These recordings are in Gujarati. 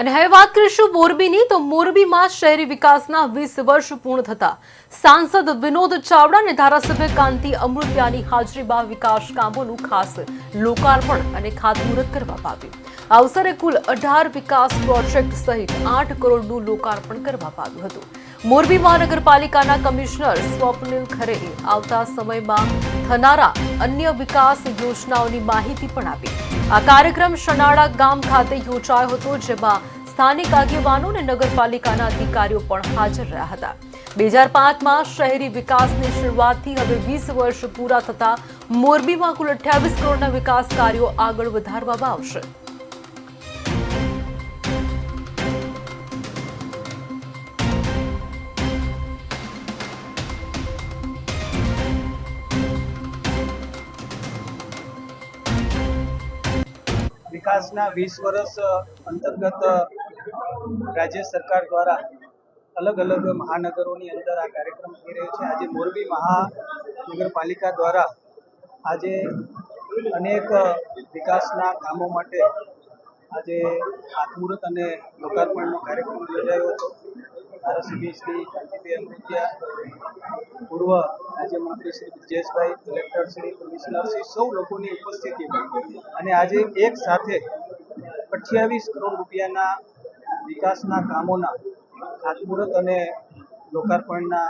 અને હવે વાત કરીશું મોરબીની. તો મોરબીમાં શહેરી વિકાસના વીસ વર્ષ પૂર્ણ થતા સાંસદ વિનોદ ચાવડા અને ધારાસભ્ય કાંતિ અમૃતિયાની હાજરીમાં વિકાસ કામોનું ખાસ લોકાર્પણ અને ખાતમુહૂર્ત કરવામાં આવ્યું. અવસરે કુલ અઢાર વિકાસ પ્રોજેક્ટ સહિત આઠ કરોડનું લોકાર્પણ કરવામાં આવ્યું હતું. મોરબી મહાનગરપાલિકાના કમિશનર સ્વપ્નિલ ખરેએ આવતા સમયમાં થનારા અન્ય વિકાસ યોજનાઓની માહિતી પણ આપી. આ કાર્યક્રમ શનાળા ગામ ખાતે યોજાયો હતો, જેમાં સ્થાનિક આગેવાનો અને નગરપાલિકાના અધિકારીઓ પણ હાજર રહ્યા હતા. બે હજાર પાંચમાં શહેરી વિકાસની શરૂઆતથી હવે વીસ વર્ષ પૂરા થતા મોરબીમાં કુલ અઠ્યાવીસ કરોડના વિકાસ કાર્યો આગળ વધારવામાં આવશે. વિકાસના વીસ વર્ષ અંતર્ગત રાજ્ય સરકાર દ્વારા અલગ અલગ મહાનગરોની અંદર આ કાર્યક્રમ થઈ રહ્યો છે. આજે મોરબી મહાનગરપાલિકા દ્વારા આજે અનેક વિકાસના કામો માટે આજે ખાતમુહૂર્ત અને લોકાર્પણનો કાર્યક્રમ યોજાયો. હતો ધારાસભ્ય શ્રી કાંતિભાઈ અમૃતિયા પૂર્વ રાજ્યમંત્રી શ્રી બ્રિજેશભાઈ કલેક્ટર શ્રી, કમિશનર શ્રી સૌ લોકોની ઉપસ્થિતિમાં અને આજે એક સાથે અઠ્યાવીસ કરોડ રૂપિયાના વિકાસના કામોના ખાતમુહૂર્ત અને લોકાર્પણના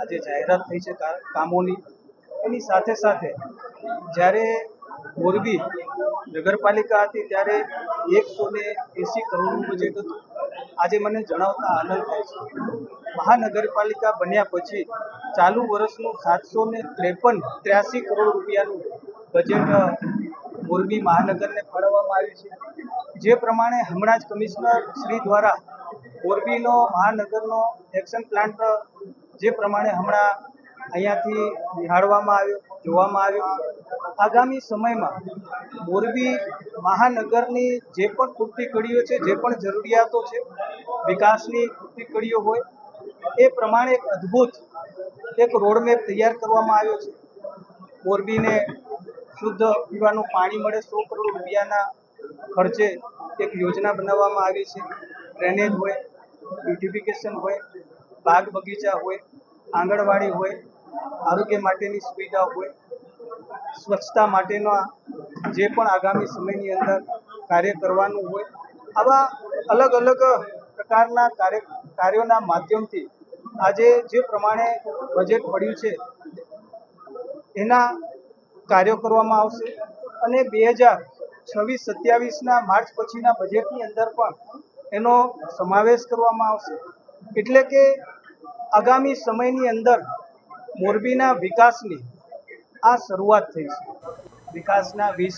આજે જાહેરાત થઈ છે કામોની. એની સાથે સાથે જ્યારે મોરબી નગરપાલિકા હતી ત્યારે એકસો ને એસી કરોડનું બજેટ હતું. આજે મને જણાવતા આનંદ થાય છે. મહાનગરપાલિકા બન્યા પછી ચાલુ વર્ષનું સાતસો ને ત્રેપન ત્ર્યાસી કરોડ રૂપિયાનું બજેટ મોરબી મહાનગરને ફાળવવામાં આવ્યું છે. જે પ્રમાણે હમણાં જ કમિશનર શ્રી દ્વારા મોરબીનો મહાનગરનો એક્શન પ્લાન્ટ જે પ્રમાણે હમણાં અહીંયાથી નિહાળવામાં આવ્યો, જોવામાં આવ્યો. આગામી સમયમાં મોરબી મહાનગરની જે પણ ખૂટતી કડીઓ છે, જે પણ જરૂરિયાતો છે, વિકાસની ખૂટતી કડીઓ હોય, એ પ્રમાણે એક અદ્ભુત એક રોડમેપ તૈયાર કરવામાં આવ્યો છે. મોરબીને શુદ્ધ પીવાનું પાણી મળે, સો કરોડ રૂપિયાના ખર્ચે એક યોજના બનાવવામાં આવી છે. ડ્રેનેજ હોય બ્યુટિફિકેશન હોય, બાગ બગીચા હોય, આંગણવાડી હોય, આરોગ્ય માટેની સુવિધા હોય, સ્વચ્છતા માટેના જે પણ આગામી સમયની અંદર કાર્ય કરવાનું હોય, આવા અલગ અલગ પ્રકારના કાર્ય, કાર્યોના માધ્યમથી આજે જે પ્રમાણે બજેટ પડ્યું છે, એના કાર્યો કરવામાં આવશે. અને બે હજાર છવ્વીસ, સત્યાવીસના માર્ચ પછીના બજેટની અંદર પણ એનો સમાવેશ કરવામાં આવશે. એટલે કે આગામી સમયની અંદર મોરબીના વિકાસની આ શરૂઆત થઈ છે. વિકાસના વીસ